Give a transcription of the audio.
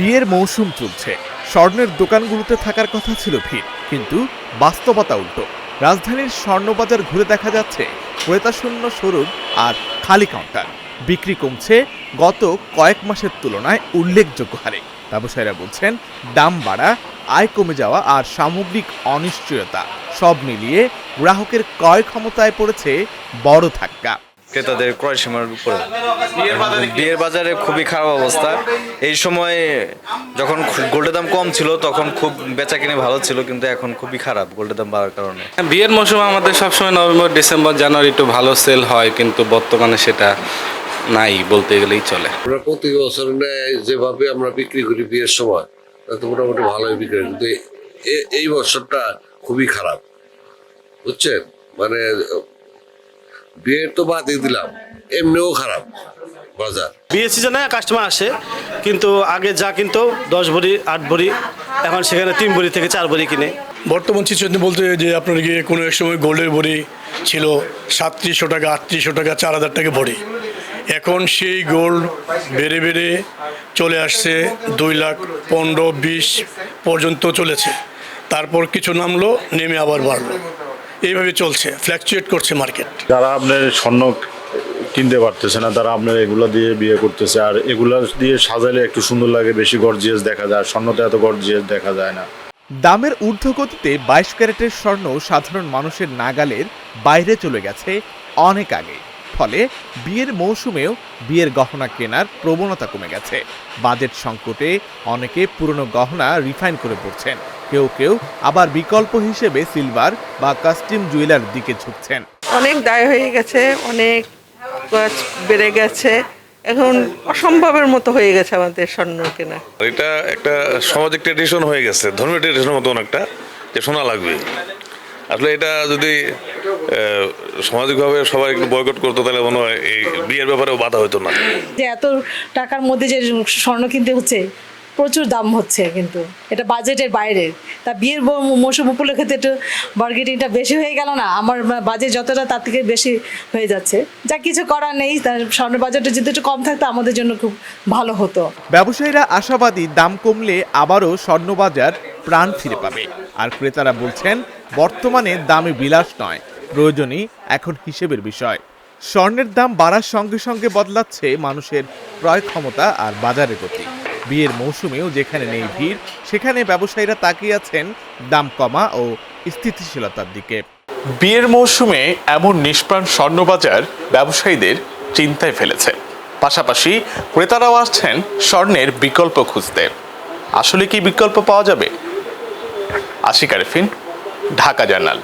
বিয়ের মৌসুম চলছে। স্বর্ণের দোকানগুলোতে থাকার কথা ছিল ভিড়, কিন্তু বাস্তবতা উল্টো। রাজধানীর স্বর্ণবাজার ঘুরে দেখা যাচ্ছে ক্রেতাশূন্য শোরুম আর খালি কাউন্টার। বিক্রি কমছে গত কয়েক মাসের তুলনায় উল্লেখযোগ্য হারে। ব্যবসায়ীরা বলছেন, দাম বাড়া, আয় কমে যাওয়া আর সামগ্রিক অনিশ্চয়তা সব মিলিয়ে গ্রাহকের ক্রয় ক্ষমতায় পড়েছে বড় ধাক্কা। ক্রেতাদের ক্রয় সীমার উপরে। বিয়ের বাজারে খুবই খারাপ অবস্থা। এই সময় যখন গোল্ডের দাম কম ছিল তখন খুব বেচা কিনে ভালো ছিল কিন্তু এখন খুবই খারাপ গোল্ডের দাম বাড়ার কারণে। বিয়ের মৌসুম আমাদের সবসময় নভেম্বর ডিসেম্বর জানুয়ারি একটু ভালো সেল হয় কিন্তু বর্তমানে সেটা নাই বলতে গেলেই চলে। আমরা প্রতি বছর নেয় যেভাবে আমরা বিক্রি করি বিয়ের সময় তাতে মোটামুটি ভালোই বিক্রি হয়। কিন্তু এ- এই বছরটা খুবই খারাপ। বুঝছেন? মানে বিয়ের তো বাদই দিলাম এমনিও খারাপ। বাজার। বিয়ে সিজনে কাস্টমার আসে কিন্তু আগে যা কিনতো দশ ভরি আট ভরি এখন সেখানে তিন ভরি থেকে চার ভরি কিনে। বর্তমান সিচুয়েশন বলতে যে আপনার গিয়ে কোনো এক সময় গোল্ডের ভরি ছিল সাতত্রিশশো টাকা আটত্রিশশো টাকা চার হাজার টাকা ভরি। এখন সেই গোল্ড বেড়ে বেড়ে চলে আসছে দুই লাখ পনেরো বিশ পর্যন্ত চলেছে। তারপর কিছু নামলো নেমে আবার বাড়লো। এইভাবে চলছে ফ্ল্যাকচুয়েট করছে মার্কেট যারা আপনার স্বর্ণ কিনতে পারতেছে না তারা আপনার এগুলো দিয়ে বিয়ে করতেছে আর এগুলো দিয়ে সাজালে একটু সুন্দর লাগে বেশি গর্জিয়াস দেখা যায় স্বর্ণতে এত গর্জিয়াস দেখা যায় না। দামের ঊর্ধ্বগতিতে বাইশ ক্যারেটের স্বর্ণ সাধারণ মানুষের নাগালের বাইরে চলে গেছে অনেক আগে ফলে বিয়ের মৌসুমেও বিয়ের গহনা কেনার প্রবণতা কমে গেছে। বাজেট সংকটে অনেকে পুরনো গহনা রিফাইন করে পড়ছেন কেউ কেউ আবার বিকল্প হিসেবে সিলভার বা কাস্টিম জুয়েলার দিকে ঝুঁকছেন। অনেক দায় হয়ে গেছে অনেক বেড়ে গেছে। এখন অসম্ভবের মতো হয়ে গেছে আমাদের স্বর্ণ কেনা। এটা একটা সামাজিক ট্রেডিশন হয়ে গেছে ধর্মীয় ট্রেডিশনের মতো অনেকটা যে শোনা লাগবে। আসলে এটা যদি সামাজিকভাবে সবাই একটু বয়কট করতো তাহলে মনে হয় এই বিয়ের ব্যাপারেও বাধা হতো না। যে এত টাকার মধ্যে যে স্বর্ণ কিনতে হচ্ছে প্রচুর দাম হচ্ছে কিন্তু। এটা বাজেটের বাইরে। তা বিয়ের ব- মৌসুম উপলক্ষে তো একটু বার্গেটিংটা বেশি হয়ে গেল না? আমার বাজেট যতটা তার থেকে বেশি হয়ে যাচ্ছে। যা কিছু করার নেই তার স্বর্ণ বাজেটটা যদি একটু কম থাকতো আমাদের জন্য খুব ভালো হতো। ব্যবসায়ীরা আশাবাদী দাম কমলে আবারও স্বর্ণবাজার প্রাণ ফিরে পাবে। আর ক্রেতারা বলছেন, বর্তমানে দামে বিলাস নয়, প্রয়োজনই এখন হিসেবের বিষয়। স্বর্ণের দাম বাড়ার সঙ্গে সঙ্গে বদলাচ্ছে মানুষের ক্রয় ক্ষমতা আর বাজারের গতি। বিয়ের মৌসুমেও যেখানে নেই ভিড়, সেখানে ব্যবসায়ীরা তাকিয়ে আছেন দাম কমা ও স্থিতিশীলতার দিকে। বিয়ের মৌসুমে এমন নিষ্প্রাণ স্বর্ণবাজার ব্যবসায়ীদের চিন্তায় ফেলেছে। পাশাপাশি ক্রেতারাও আসছেন স্বর্ণের বিকল্প খুঁজতে। আসলে কি বিকল্প পাওয়া যাবে? আশিক আরেফিন ঢাকা জার্নাল।